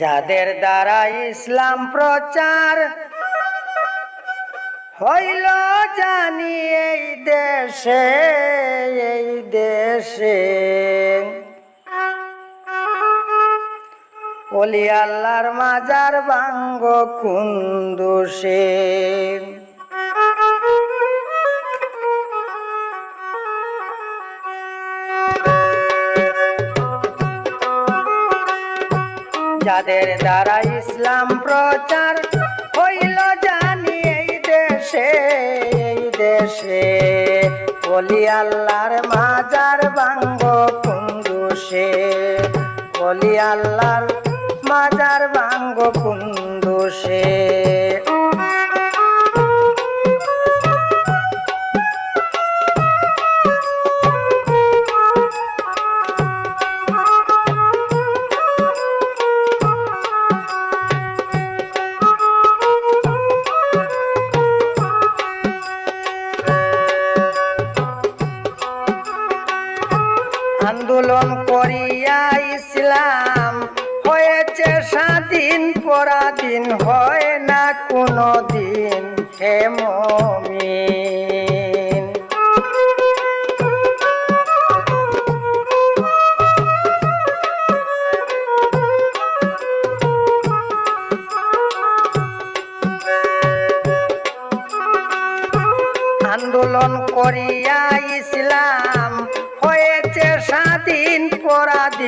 যাদের দ্বারা ইসলাম প্রচার হইল জানি এই দেশে এই দেশে। অলি আল্লাহর মাজার বাঙ্গ কুন্দুসে। যাদের দ্বারা ইসলাম প্রচার হইল জানি এই দেশে এই দেশে। বলি আল্লাহর মাজার বাঙ্গ কুন্দুষে বলি আল্লাহর মাজার বাঙ্গ কুন্দুসে। আন্দোলন করিয়া ইসলাম। হয়েছে স্বাধীন, পরাধীন, হয় না কোনো দিন হে আন্দোলন করিয়া ইসলাম হয়েছে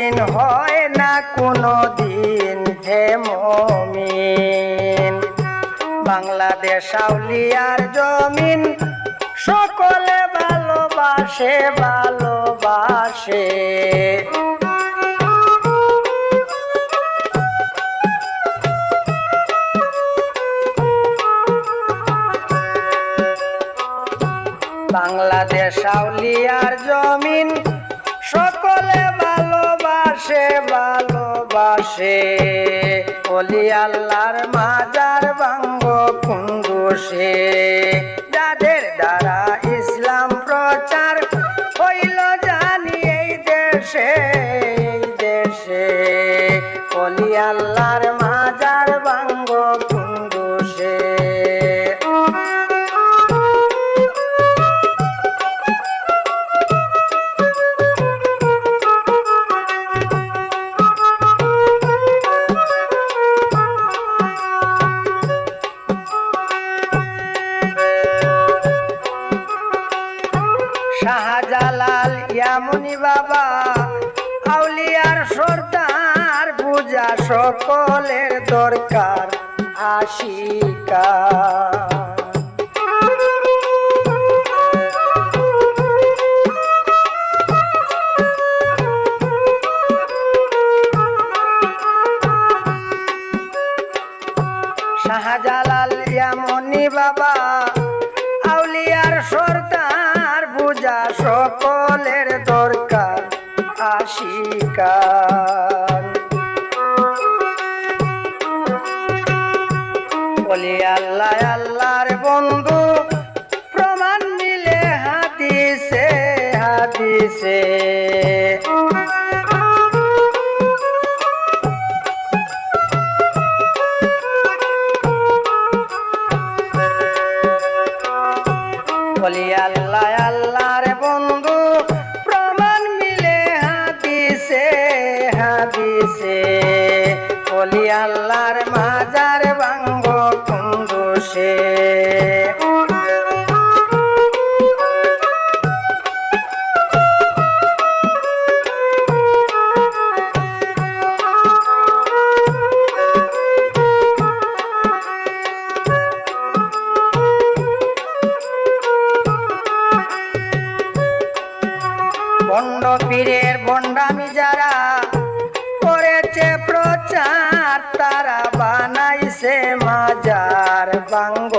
পরাধীন হয় না কোনো দিন হে মমিন। বাংলাদেশ আউলিয়ার জমিন, সকলে ভালোবাসে ভালোবাসে। বাংলাদেশ আউলিয়ার জমিন ভালোবাসে ভালোবাসে। অলি আল্লাহর মাজার বাঙ্গ কুন্দুষে যাদের দ্বারা ইসলাম প্রচার হইল জানি এই দেশে এই দেশে। অলি আল্লাহর সকলের দরকার আশিকা। শাহজালাল ইয়ামনি বাবা আউলিয়ার সর্দার পূজা সকলের দরকার আশিকার আল্লাহ আল্লাহর বন্ধু। প্রমাণ মিলে হাদিসে হাদিসে। বলি আল্লাহ বন্ড পীরের বন্ডামি যারা করেছে প্রচার তারা বানাইছে মাজার বাঙ্গ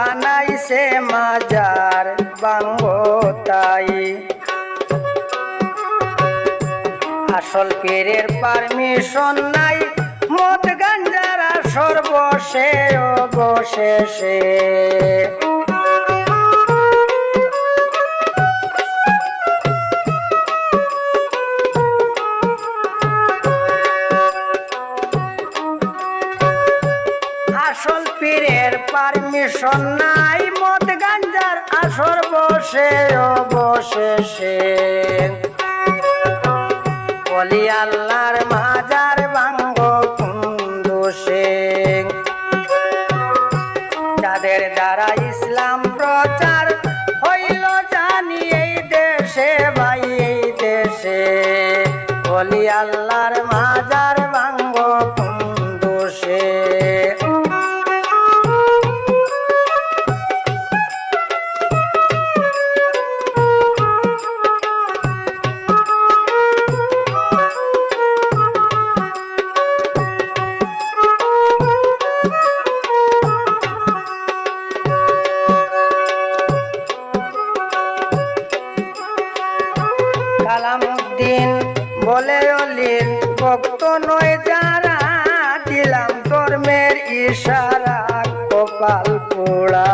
বানাই সে মাজার বাঙ্গতাই। আসল পীরের পারমিশন নাই মদ গাঞ্জারা সর্বশেষ অবশেষে। অবশেষে বলি আল্লাহর মাজার বাঙ্গ কুন্দুষে যাদের দ্বারা ইসলাম প্রচার হইল জানি এই দেশে ভাই, এই দেশে। বলি আল্লাহর মাজার ভক্ত নয় যারা দিলাম ধর্মের ইশারা কপাল পোড়া।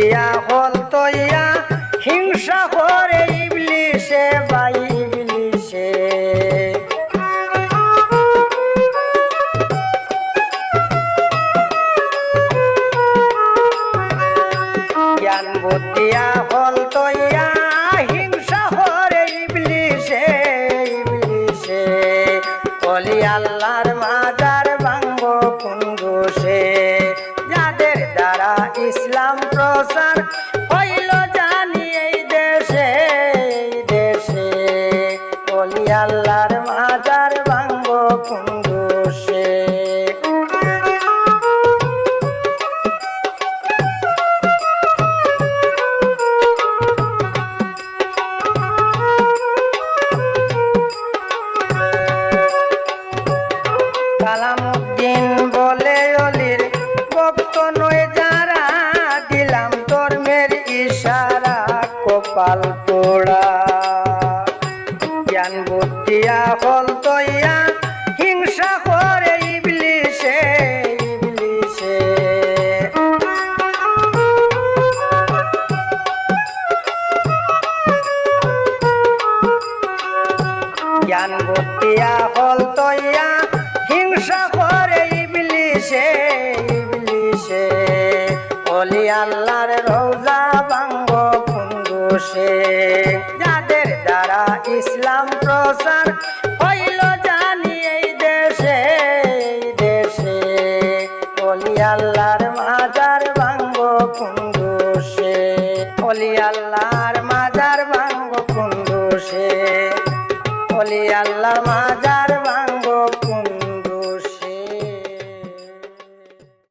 বুদ্ধিয়া হল তৈয়া হিংসা করে প্রচার হইল জানি এই দেশে দেশে বলি আল্লাহ